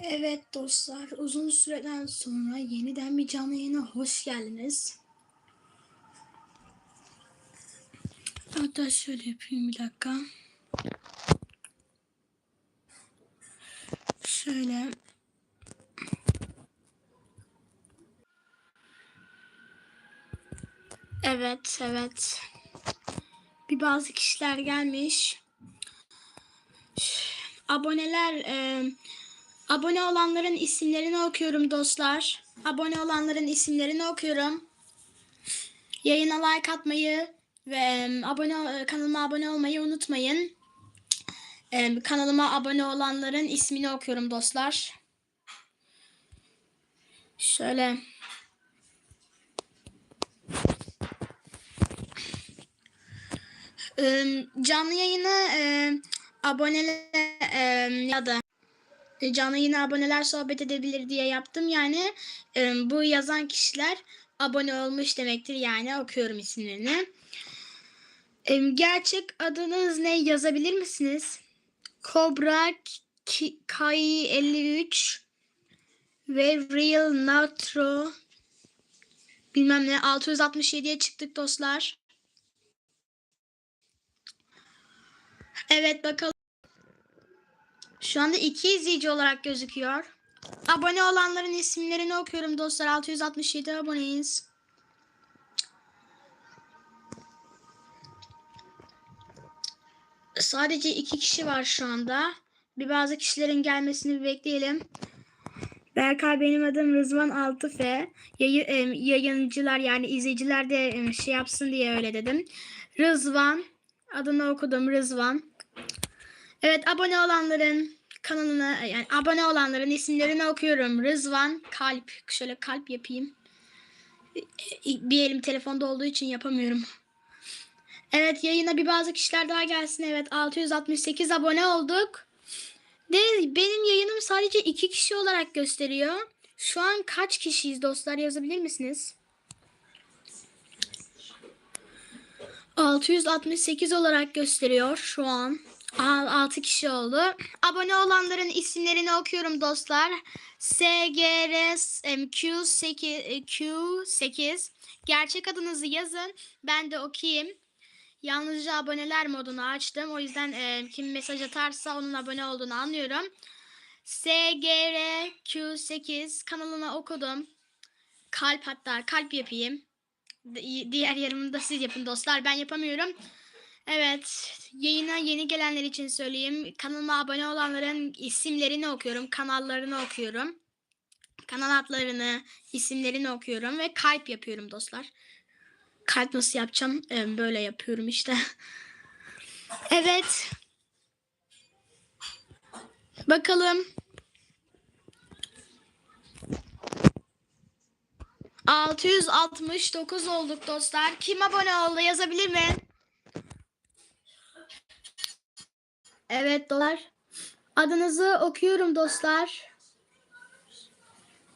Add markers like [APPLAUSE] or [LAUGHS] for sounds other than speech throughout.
Evet dostlar, uzun süreden sonra yeniden bir canlı yayına hoş geldiniz. Hatta şöyle yapayım bir dakika. Şöyle. Evet, evet. Bir bazı kişiler gelmiş. Aboneler e, Abone olanların isimlerini okuyorum dostlar. Abone olanların isimlerini okuyorum. Yayına like atmayı ve abone kanalıma abone olmayı unutmayın. Kanalıma abone olanların ismini okuyorum dostlar. Şöyle. Em, Canlı yayını em, ya da e, canlı yine aboneler sohbet edebilir diye yaptım. Yani e, bu yazan kişiler abone olmuş demektir. Yani okuyorum isimlerini. E, gerçek adınız ne yazabilir misiniz? Cobra Kai 53 ve Real Natro bilmem ne 667'ye çıktık dostlar. Evet bakalım. Şu anda iki izleyici olarak gözüküyor. Abone olanların isimlerini okuyorum dostlar. 667 aboneyiz. Sadece iki kişi var şu anda. Bir bazı kişilerin gelmesini bekleyelim. Berkay benim adım Rızvan Altıfe. Yayı, e, yayıncılar yani izleyiciler de e, şey yapsın diye öyle dedim. Rızvan. Adını okudum Rızvan. Evet abone olanların kanalına yani abone olanların isimlerini okuyorum. Rızvan kalp şöyle kalp yapayım. Bir elim telefonda olduğu için yapamıyorum. Evet yayına bir bazı kişiler daha gelsin. Evet 668 abone olduk. De benim yayınım sadece iki kişi olarak gösteriyor. Şu an kaç kişiyiz dostlar yazabilir misiniz? 668 olarak gösteriyor şu an. 6 kişi oldu. Abone olanların isimlerini okuyorum dostlar. SGRSMQ8 Q8 Gerçek adınızı yazın. Ben de okuyayım. Yalnızca aboneler modunu açtım. O yüzden e, kim mesaj atarsa onun abone olduğunu anlıyorum. SGRQ8 kanalına okudum. Kalp hatta kalp yapayım. Di- Diğer yarımını da siz yapın dostlar. Ben yapamıyorum. Evet, yayına yeni gelenler için söyleyeyim. Kanalıma abone olanların isimlerini okuyorum, kanallarını okuyorum. Kanal adlarını, isimlerini okuyorum ve kalp yapıyorum dostlar. Kalp nasıl yapacağım? Ee, böyle yapıyorum işte. [LAUGHS] evet. Bakalım. 669 olduk dostlar. Kim abone oldu yazabilir mi? Evet dolar. Adınızı okuyorum dostlar.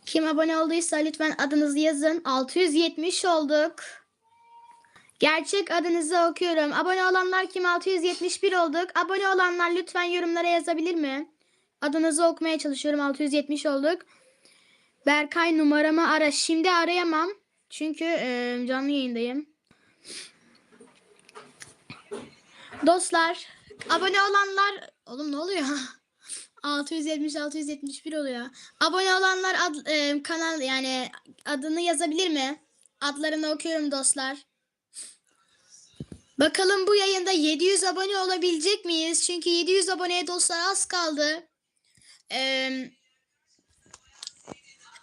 Kim abone olduysa lütfen adınızı yazın. 670 olduk. Gerçek adınızı okuyorum. Abone olanlar kim 671 olduk. Abone olanlar lütfen yorumlara yazabilir mi? Adınızı okumaya çalışıyorum. 670 olduk. Berkay numaramı ara. Şimdi arayamam. Çünkü e, canlı yayındayım. Dostlar abone olanlar oğlum ne oluyor? [LAUGHS] 670 671 oluyor. Abone olanlar ad- e, kanal yani adını yazabilir mi? Adlarını okuyorum dostlar. Bakalım bu yayında 700 abone olabilecek miyiz? Çünkü 700 aboneye dostlar az kaldı. Ee,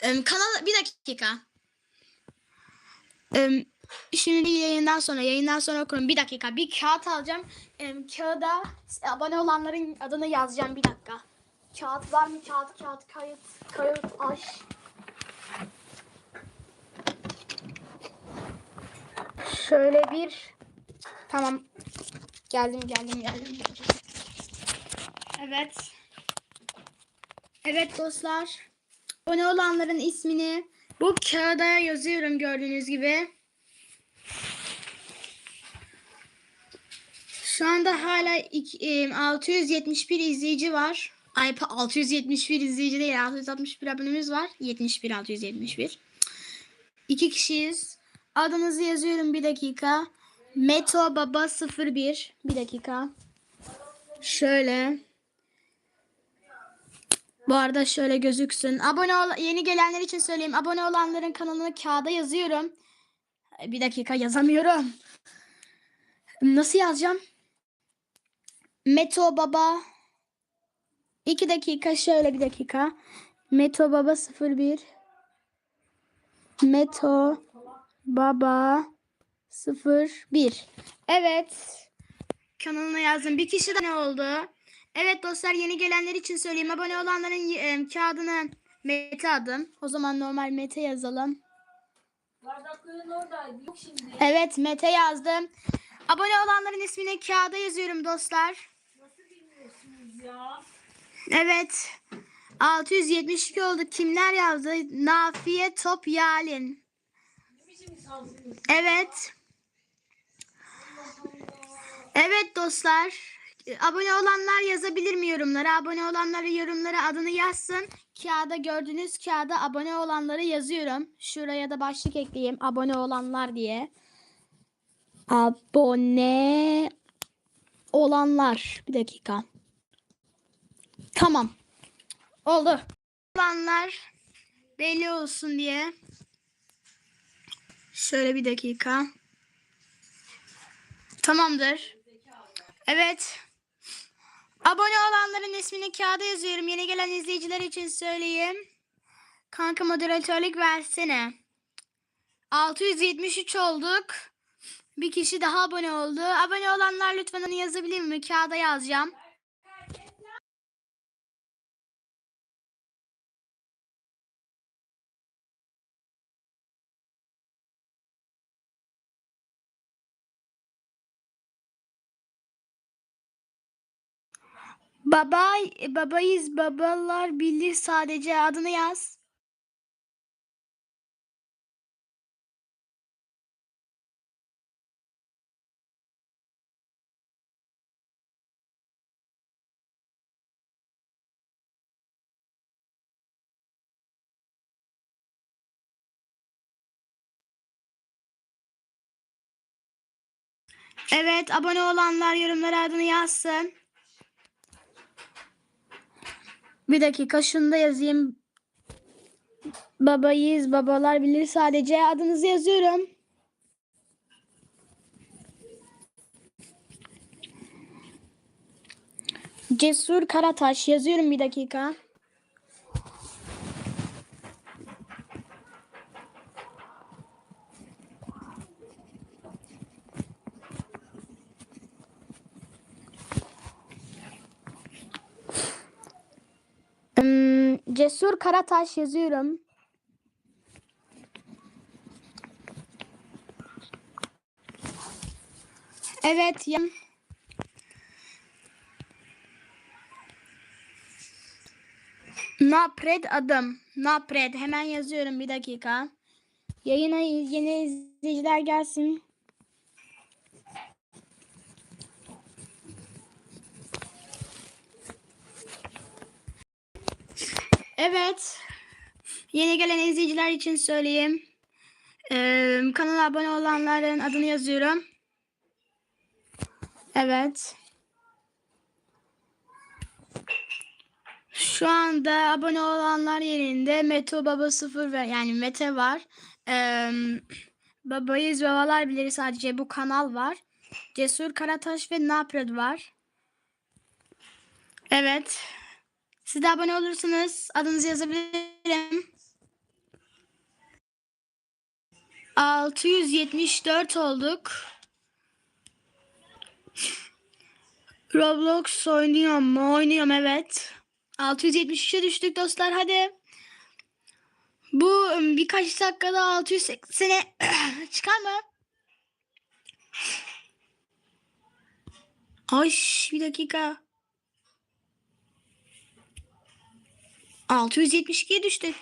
kanal bir dakika. Em, Şimdi yayından sonra yayından sonra okurum. Bir dakika bir kağıt alacağım. Em, kağıda abone olanların adını yazacağım bir dakika. Kağıt var mı? Kağıt, kağıt, kayıt, kayıt, aş. Şöyle bir tamam geldim geldim geldim. Evet. Evet dostlar. Abone olanların ismini bu kağıda yazıyorum gördüğünüz gibi. Şu anda hala iki- e, 671 izleyici var. Ay pa- 671 izleyici değil 661 abonemiz var. 71 671. İki kişiyiz. Adınızı yazıyorum bir dakika. Meto Baba 01 bir dakika. Şöyle. Bu arada şöyle gözüksün. Abone ol yeni gelenler için söyleyeyim. Abone olanların kanalını kağıda yazıyorum. Bir dakika yazamıyorum. Nasıl yazacağım? Meto Baba 2 dakika şöyle bir dakika. Meto Baba 01 Meto Baba 01 Evet. Kanalına yazdım. Bir kişi de ne oldu? Evet dostlar yeni gelenler için söyleyeyim. Abone olanların e, kağıdını Mete adım. O zaman normal Mete yazalım. Evet Mete yazdım. Abone olanların ismini kağıda yazıyorum dostlar. Ya? Evet. 672 oldu. Kimler yazdı? Nafiye Top Yalin. Evet. Evet dostlar. Abone olanlar yazabilir mi yorumlara? Abone olanları yorumlara adını yazsın. Kağıda gördüğünüz kağıda abone olanları yazıyorum. Şuraya da başlık ekleyeyim. Abone olanlar diye. Abone olanlar. Bir dakika. Tamam. Oldu. Olanlar belli olsun diye. Şöyle bir dakika. Tamamdır. Evet. Abone olanların ismini kağıda yazıyorum. Yeni gelen izleyiciler için söyleyeyim. Kanka moderatörlük versene. 673 olduk. Bir kişi daha abone oldu. Abone olanlar lütfen onu yazabilir mi? Kağıda yazacağım. Baba, babayız, babalar bilir sadece adını yaz. Evet, abone olanlar yorumlara adını yazsın. Bir dakika şunu da yazayım. Babayız, babalar bilir sadece adınızı yazıyorum. Cesur Karataş yazıyorum bir dakika. Hmm, Cesur Karataş yazıyorum. Evet. Ya. Napred adım. Napred. Hemen yazıyorum bir dakika. Yayına yeni izleyiciler gelsin. Evet. Yeni gelen izleyiciler için söyleyeyim. Ee, kanala abone olanların adını yazıyorum. Evet. Şu anda abone olanlar yerinde Meto Baba 0 ve yani Mete var. Ee, Babayız babalar bilir sadece bu kanal var. Cesur Karataş ve Napred var. Evet. Siz de abone olursanız adınızı yazabilirim. 674 olduk. Roblox oynuyorum mu? Oynuyorum evet. 673'e düştük dostlar hadi. Bu ım, birkaç dakikada 680'e [CLEARS THROAT] çıkar mı? Ay bir dakika. 672'ye düştük.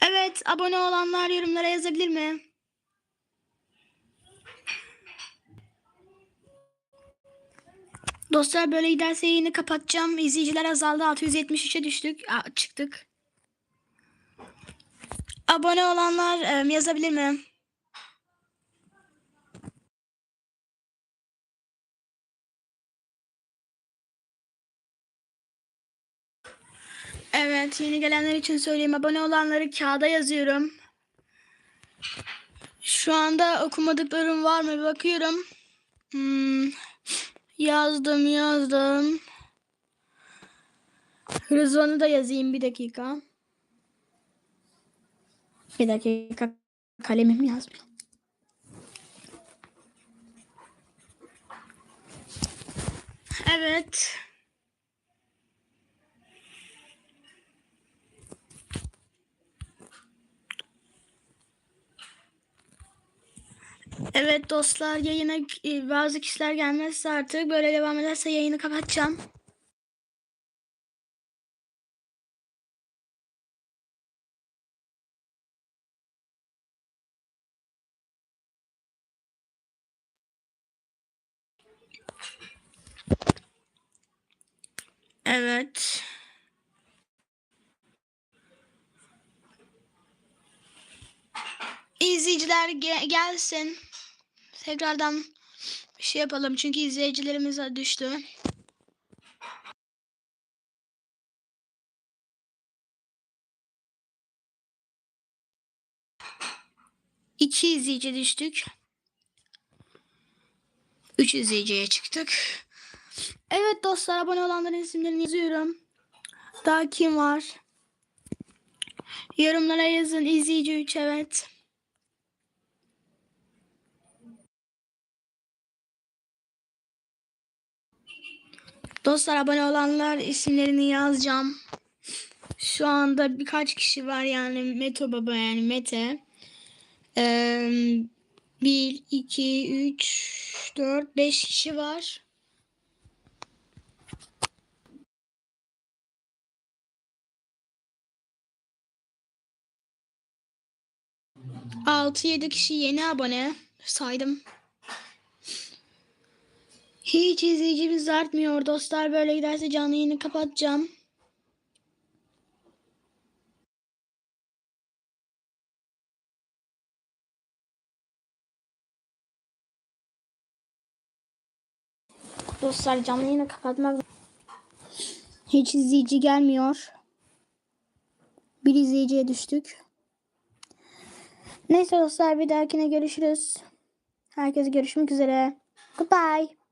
Evet abone olanlar yorumlara yazabilir mi? Dostlar böyle giderse yayını kapatacağım. İzleyiciler azaldı. 673'e düştük. Aa, çıktık. Abone olanlar yazabilir mi? Evet, yeni gelenler için söyleyeyim. Abone olanları kağıda yazıyorum. Şu anda okumadıklarım var mı? Bakıyorum. Hmm, yazdım, yazdım. Rızvan'ı da yazayım bir dakika. Bir dakika. Kalemim yazmıyor. Evet. Evet dostlar yayına e, bazı kişiler gelmezse artık böyle devam ederse yayını kapatacağım. Evet. İzleyiciler ge- gelsin. Tekrardan bir şey yapalım çünkü izleyicilerimiz düştü. İki izleyici düştük. Üç izleyiciye çıktık. Evet dostlar abone olanların isimlerini yazıyorum. Daha kim var? Yorumlara yazın izleyici 3 evet. Dostlar abone olanlar isimlerini yazacağım. Şu anda birkaç kişi var yani Meto Baba yani Mete. Ee, 1, 2, 3, 4, 5 kişi var. Altı yedi kişi yeni abone saydım. Hiç izleyicimiz artmıyor dostlar. Böyle giderse canlı yayını kapatacağım. Dostlar canlı yayını kapatmak hiç izleyici gelmiyor. Bir izleyiciye düştük. Neyse dostlar bir dahakine görüşürüz. Herkese görüşmek üzere. Goodbye.